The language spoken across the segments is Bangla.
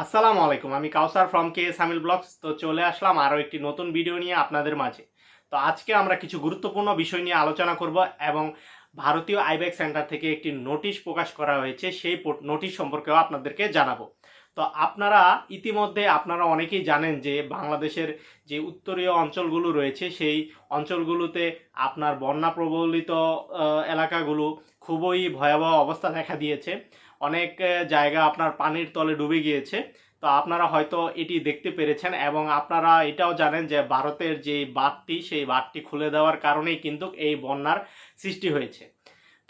আসসালামু আলাইকুম, আমি কাউসার ফ্রম কে সামিল ব্লগস তো চলে আসলাম আরও একটি নতুন ভিডিও নিয়ে আপনাদের মাঝে। তো আজকে আমরা কিছু গুরুত্বপূর্ণ বিষয় নিয়ে আলোচনা করব এবং ভারতীয় আইব্যাক সেন্টার থেকে একটি নোটিশ প্রকাশ করা হয়েছে, সেই নোটিশ সম্পর্কেও আপনাদেরকে জানাব। তো আপনারা ইতিমধ্যে, আপনারা অনেকেই জানেন যে বাংলাদেশের যে উত্তরীয় অঞ্চলগুলো রয়েছে, সেই অঞ্চলগুলোতে আপনার বন্যা প্রবলিত এলাকাগুলো খুবই ভয়াবহ অবস্থা দেখা দিয়েছে। অনেক জায়গা আপনার পানির তলে ডুবে গিয়েছে। তো আপনারা হয়তো এটি দেখতে পেরেছেন এবং আপনারা এটাও জানেন যে ভারতের যে বাঁধটি, সেই বাঁধটি খুলে দেওয়ার কারণেই কিন্তু এই বন্যার সৃষ্টি হয়েছে।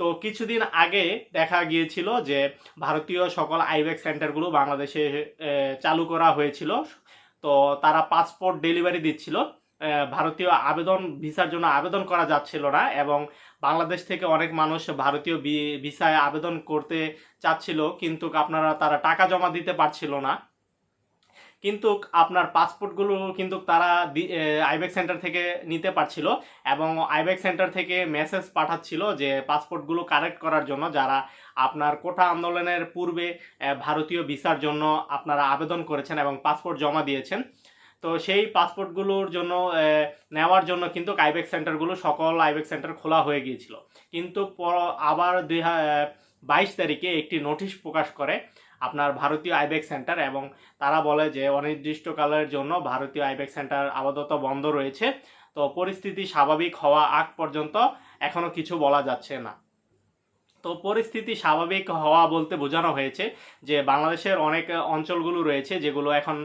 তো কিছুদিন আগে দেখা গিয়েছিল যে ভারতীয় সকল আইব্যাক সেন্টারগুলো বাংলাদেশে চালু করা হয়েছিল। তো তারা পাসপোর্ট ডেলিভারি দিচ্ছিল। ভারতীয় আবেদন, ভিসার জন্য আবেদন করা যাচ্ছিল না এবং বাংলাদেশ থেকে অনেক মানুষ ভারতীয় ভিসায় আবেদন করতে চাচ্ছিল, কিন্তু আপনারা তারা টাকা জমা দিতে পারছিল না। কিন্তু আপনার পাসপোর্টগুলো কিন্তু তারা আইবেক সেন্টার থেকে নিতে পারছিল এবং আইবেক সেন্টার থেকে মেসেজ পাঠাচ্ছিল যে পাসপোর্টগুলো কারেক্ট করার জন্য যারা আপনার কোটা আন্দোলনের পূর্বে ভারতীয় ভিসার জন্য আপনারা আবেদন করেছেন এবং পাসপোর্ট জমা দিয়েছেন। তো সেই পাসপোর্টগুলোর জন্য নেওয়ার জন্য কিন্তু আইবেক সেন্টারগুলো সকল আইবেক সেন্টার খোলা হয়ে গিয়েছিল। কিন্তু আবার দুই বাইশ তারিখে একটি নোটিশ প্রকাশ করে আপনার ভারতীয় আইবেক সেন্টার এবং তারা বলে যে অনির্দিষ্টকালের জন্য ভারতীয় আইবেক সেন্টার আপাতত বন্ধ রয়েছে। তো পরিস্থিতি স্বাভাবিক হওয়া আগ পর্যন্ত এখনও কিছু বলা যাচ্ছে না। তো পরিস্থিতি স্বাভাবিক হওয়া বলতে বোঝানো হয়েছে যে বাংলাদেশের অনেক অঞ্চলগুলো রয়েছে যেগুলো এখন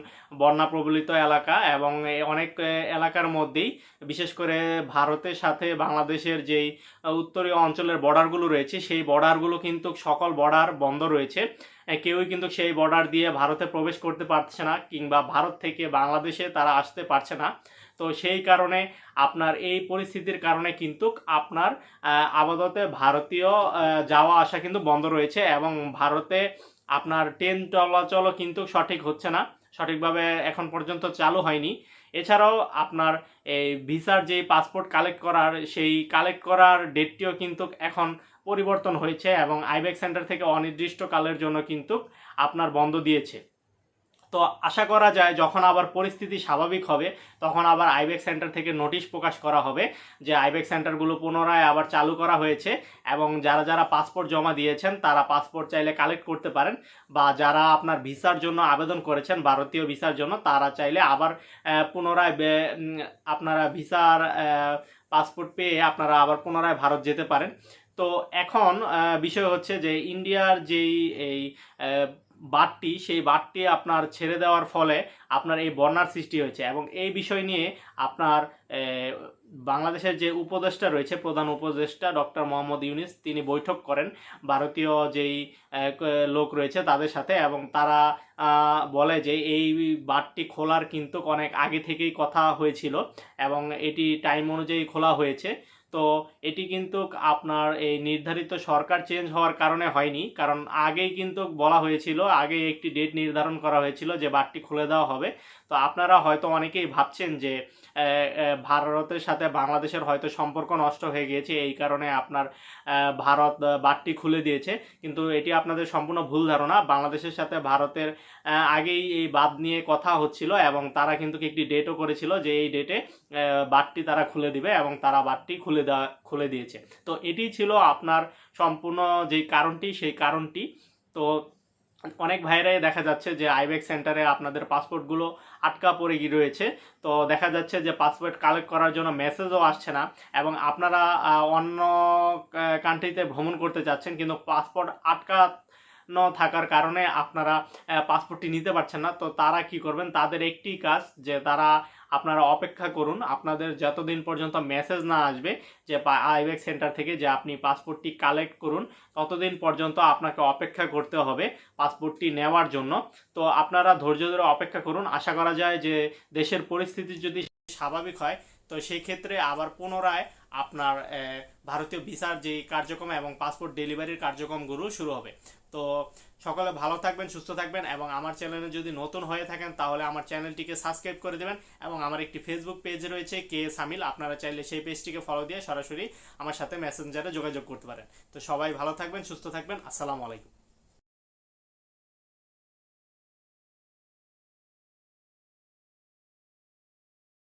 বন্যা প্রবলিত এলাকা এবং অনেক এলাকার মধ্যেই, বিশেষ করে ভারতের সাথে বাংলাদেশের যেই উত্তরীয় অঞ্চলের বর্ডারগুলো রয়েছে, সেই বর্ডারগুলো কিন্তু সকল বর্ডার বন্ধ রয়েছে। কেউই কিন্তু সেই বর্ডার দিয়ে ভারতে প্রবেশ করতে পারছে না কিংবা ভারত থেকে বাংলাদেশে তারা আসতে পারছে না। তো সেই কারণে আপনার এই পরিস্থিতির কারণে কিন্তু আপনার আপাতত ভারতীয় যাওয়া আসা কিন্তু বন্ধ রয়েছে এবং ভারতে আপনার ট্রেন চলাচলও কিন্তু সঠিক হচ্ছে না, সঠিকভাবে এখন পর্যন্ত চালু হয়নি। এছাড়াও আপনার এই ভিসার যে পাসপোর্ট কালেক্ট করার, সেই কালেক্ট করার ডেটটিও কিন্তু এখন পরিবর্তন হয়েছে এবং আইবেক সেন্টার থেকে অনির্দিষ্টকালের জন্য কিন্তু আপনার বন্ধ দিয়েছে। তো আশা করা যায় যখন আবার পরিস্থিতি স্বাভাবিক হবে, তখন আবার আইবেক সেন্টার থেকে নোটিশ প্রকাশ করা হবে যে আইবেক সেন্টারগুলো পুনরায় আবার চালু করা হয়েছে এবং যারা যারা পাসপোর্ট জমা দিয়েছেন, তারা পাসপোর্ট চাইলে কালেক্ট করতে পারেন বা যারা আপনার ভিসার জন্য আবেদন করেছেন, ভারতীয় ভিসার জন্য, তারা চাইলে আবার পুনরায় আপনারা ভিসার পাসপোর্ট পেয়ে আপনারা আবার পুনরায় ভারত যেতে পারেন। তো এখন বিষয় হচ্ছে যে ইন্ডিয়ার যেই, এই বাঁধটি সেই বাঁধটি আপনার ছেড়ে দেওয়ার ফলে আপনার এই বন্যার সৃষ্টি হয়েছে এবং এই বিষয় নিয়ে আপনার বাংলাদেশের যে উপদেষ্টা রয়েছে, প্রধান উপদেষ্টা ডক্টর মোহাম্মদ ইউনিস, তিনি বৈঠক করেন। ভারতীয় যেই লোক রয়েছে তাদের সাথে এবং তারা বলে যে এই বাঁধটি খোলার কিন্তু অনেক আগে থেকেই কথা হয়েছিল এবং এটি টাইম অনুযায়ী খোলা হয়েছে। তো এটি কিন্তু আপনার এই নির্ধারিত সরকার চেঞ্জ হওয়ার কারণে হয়নি। কারণ আগেই কিন্তু বলা হয়েছিল আগে একটি ডেট নির্ধারণ করা হয়েছিল যে বাঁধটি খুলে দেওয়া হবে। তো আপনারা হয়তো অনেকেই ভাবছেন যে ভারতের সাথে বাংলাদেশের হয়তো সম্পর্ক নষ্ট হয়ে গিয়েছে, এই কারণে আপনার ভারত বাঁধটি খুলে দিয়েছে। কিন্তু এটি আপনাদের সম্পূর্ণ ভুল ধারণা। বাংলাদেশের সাথে ভারতের আগেই এই বাদ নিয়ে কথা হচ্ছিল এবং তারা কিন্তু একটি ডেটও করেছিল যে এই ডেটে বাঁধটি তারা খুলে দিবে এবং তারা বাঁধটি খুলে দেওয়া খুলে দিয়েছে। তো এটি ছিল আপনার সম্পূর্ণ যে কারণটি, সেই কারণটি। তো অনেক ভাইরাই দেখা যাচ্ছে যে আইব্যাক সেন্টারে আপনাদের পাসপোর্টগুলো আটকা পড়ে গিয়ে রয়েছে। তো দেখা যাচ্ছে যে পাসপোর্ট কালেক্ট করার জন্য মেসেজও আসছে না এবং আপনারা অন্য কান্ট্রিতে ভ্রমণ করতে যাচ্ছেন কিন্তু পাসপোর্ট আটকা ন থাকার কারণে আপনারা পাসপোর্টটি নিতে পারছেন না। তো তারা কি করবেন? তাদের একটি কাজ যে তারা আপনারা অপেক্ষা করুন। আপনাদের যতদিন পর্যন্ত মেসেজ না আসবে যে আইবেক সেন্টার থেকে যে আপনি পাসপোর্টটি কালেক্ট করুন, ততদিন পর্যন্ত আপনাকে অপেক্ষা করতে হবে পাসপোর্টটি নেওয়ার জন্য। তো আপনারা ধৈর্য ধরে অপেক্ষা করুন। আশা করা যায় যে দেশের পরিস্থিতি যদি স্বাভাবিক হয়, তো সেই ক্ষেত্রে আবার পুনরায় আপনার ভারতীয় ভিসার যে কার্যক্রম এবং পাসপোর্ট ডেলিভারির কার্যক্রমগুলো শুরু হবে। তো সকলে ভালো থাকবেন, সুস্থ থাকবেন এবং আমার চ্যানেলে যদি নতুন হয়ে থাকেন তাহলে আমার চ্যানেলটিকে সাবস্ক্রাইব করে দেবেন এবং আমার একটি ফেসবুক পেজ রয়েছে কে সামিল। আপনারা চাইলে সেই পেজটিকে ফলো দিয়ে সরাসরি আমার সাথে মেসেঞ্জারে যোগাযোগ করতে পারেন। তো সবাই ভালো থাকবেন, সুস্থ থাকবেন। আসসালামু আলাইকুম।